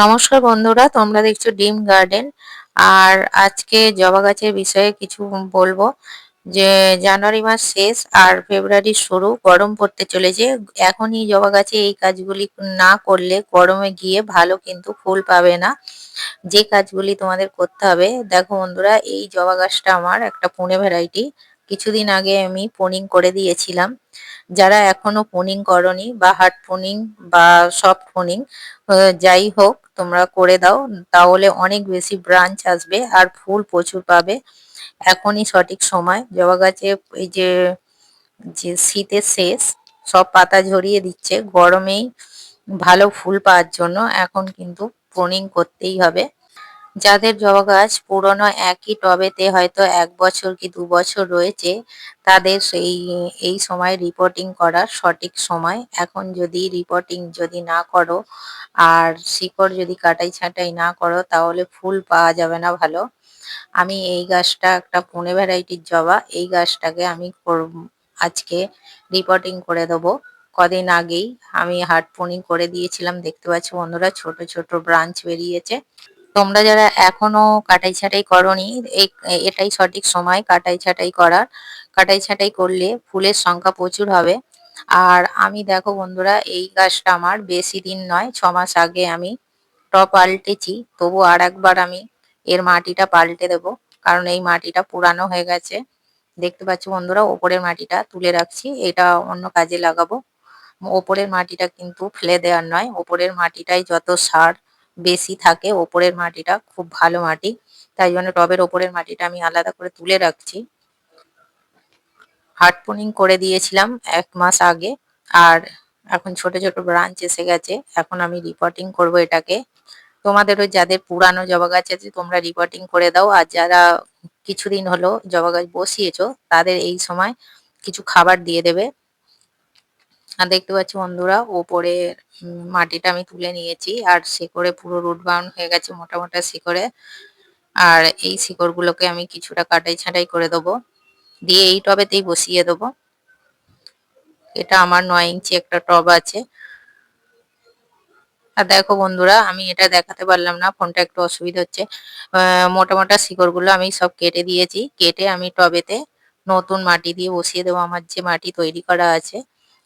নমস্কার বন্ধুরা, তোমরা দেখছ ডিম গার্ডেন। আর আজকে জবা গাছের বিষয়ে কিছু বলব যে, জানুয়ারি মাস শেষ আর ফেব্রুয়ারি শুরু, গরম পড়তে চলেছে। এখনই জবা গাছে এই কাজগুলি না করলে গরমে গিয়ে ভালো কিন্তু ফুল পাবে না। যে কাজগুলি তোমাদের করতে হবে, দেখো বন্ধুরা, এই জবা গাছটা আমার একটা পুনে ভ্যারাইটি। কিছুদিন আগে আমি পোনিং করে দিয়েছিলাম। যারা এখনও পোনিং করনি বা হার্ড পোনিং বা সফট পোনিং যাই হোক, তোমরা করে দাও। তাহলে অনেক বেশি ব্রাঞ্চ আসবে আর ফুল প্রচুর পাবে। এখনই সঠিক সময়। জবা গাছে এই যে যে শীতের শেষ সব পাতা ঝরিয়ে দিচ্ছে। গরমেই ভালো ফুল পাওয়ার জন্য এখন কিন্তু প্রুনিং করতেই হবে। যাদের জবা গাছ পুরনো একই টবেতে হয়তো এক বছর কি দু বছর রয়েছে, তাদের সেই, এই সময় রিপোর্টিং করার সঠিক সময়। এখন যদি রিপোর্টিং যদি না করো, আর শিকড় যদি কাটাই ছাঁটাই না করো, তাহলে ফুল পাওয়া যাবে না ভালো। আমি এই গাছটা একটা পুনে ভ্যারাইটির জবা, এই গাছটাকে আমি আজকে রিপোর্টিং করে দেবো। কদিন আগেই আমি হার্ট পোনিং করে দিয়েছিলাম, দেখতে পাচ্ছি বন্ধুরা, ছোট ছোট ব্রাঞ্চ বেরিয়েছে। তোমরা যারা এখনও কাটাই ছাটাই করনি এটাই সঠিক সময় কাটাই ছাটাই করার। কাটাই ছাটাই করলে ফুলের সংখ্যা প্রচুর হবে। আর আমি দেখো বন্ধুরা, এই গাছটা আমার বেশি দিন নয়, ছ মাস আগে আমি টপ পাল্টেছি তবু আর একবার আমি এর মাটিটা পাল্টে দেব, কারণ এই মাটিটা পুরানো হয়ে গেছে। দেখতে পাচ্ছি বন্ধুরা, ওপরের মাটিটা তুলে রাখছি, এটা অন্য কাজে লাগাবো। ওপরের মাটিটা কিন্তু ফেলে দেওয়ার নয়, ওপরের মাটিটাই যত সার বেশি থাকে, ওপরের মাটিটা খুব ভালো মাটি। তাই জন্য টবের ওপরের মাটিটা আমি আলাদা করে তুলে রাখছি। হার্ডপোনিং করে দিয়েছিলাম এক মাস আগে, আর এখন ছোট ছোট ব্রাঞ্চ এসে গেছে। এখন আমি রিপোর্টিং করব এটাকে। তোমাদেরও যাদের পুরানো জবা গাছ আছে, তোমরা রিপোর্টিং করে দাও। আর যারা কিছুদিন হলো জবা গাছ বসিয়েছো, তাদের এই সময় কিছু খাবার দিয়ে দেবে। আর দেখতে পাচ্ছি বন্ধুরা ওপরে মাটিটা আমি তুলে নিয়েছি, আর শিকড়ে পুরো রুট বাউন্ড হয়ে গেছে মোটা মোটা শিকড়ে। আর এই শিকড়গুলোকে আমি কিছুটা কাটাই ছাঁটাই করে দেবো। দিয়ে এই টবেতেই বসিয়ে দেবো। এটা আমার নয় ইঞ্চি একটা টব আছে। আর দেখো বন্ধুরা, আমি এটা দেখাতে পারলাম না, ফোনটা একটু অসুবিধা হচ্ছে। মোটা মোটা শিকড়গুলো আমি সব কেটে দিয়েছি। কেটে আমি টবেতে নতুন মাটি দিয়ে বসিয়ে দেবো। আমার যে মাটি তৈরি করা আছে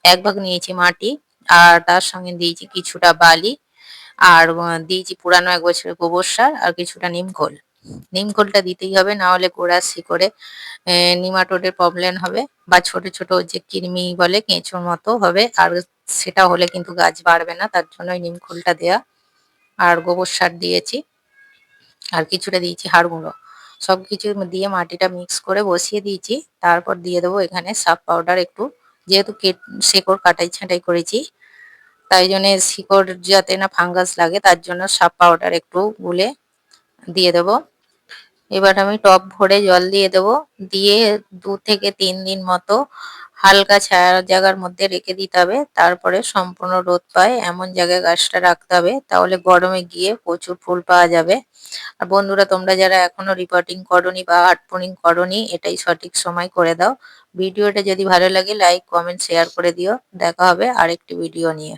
এক ভাগ নিয়েছি মাটি, আর তার সঙ্গে দিয়েছি কিছুটা বালি, আর দিয়েছি পুরানো এক বছরের গোবর সার, আর কিছুটা নিমখোল নিমখোলটা দিতেই হবে, না হলে গোড়ার শিকড়ে নিমাটোডের প্রবলেম হবে, বা ছোট ছোট যে কৃমি বলে কেঁচোর মতো হবে, আর সেটা হলে কিন্তু গাছ বাড়বে না, তার জন্য নিমখোলটা দেয়া। আর গোবর সার দিয়েছি, আর কিছুটা দিয়েছি হাড় গুঁড়ো। সব কিছু দিয়ে মাটিটা মিক্স করে বসিয়ে দিয়েছি, তারপর দিয়ে দেবো এখানে সাব পাউডার একটু যেহেতু শেকড় কাটাই ছাঁটাই করেছি, তাই জন্য শিকড় যাতে না ফাঙ্গাস লাগে, তার জন্য সাপ পাউডার একটু গুলে দিয়ে দেব। এবার আমি টপ ভরে জল দিয়ে দেব। দিয়ে দু থেকে তিন দিন মতো হালকা ছায়া জায়গার মধ্যে রেখে দিতে হবে। তারপরে সম্পূর্ণ রোদ পায়, এমন জায়গায় গাছটা রাখতে হবে, তাহলে গরমে গিয়ে প্রচুর ফুল পাওয়া যাবে। আর বন্ধুরা, তোমরা যারা এখনও রিপোর্টিং করনি বা আর্টপোনিং করনি, এটাই সঠিক সময় করে দাও। ভিডিওটা যদি ভালো লাগে লাইক কমেন্ট শেয়ার করে দিও। দেখা হবে আরেকটি ভিডিও নিয়ে।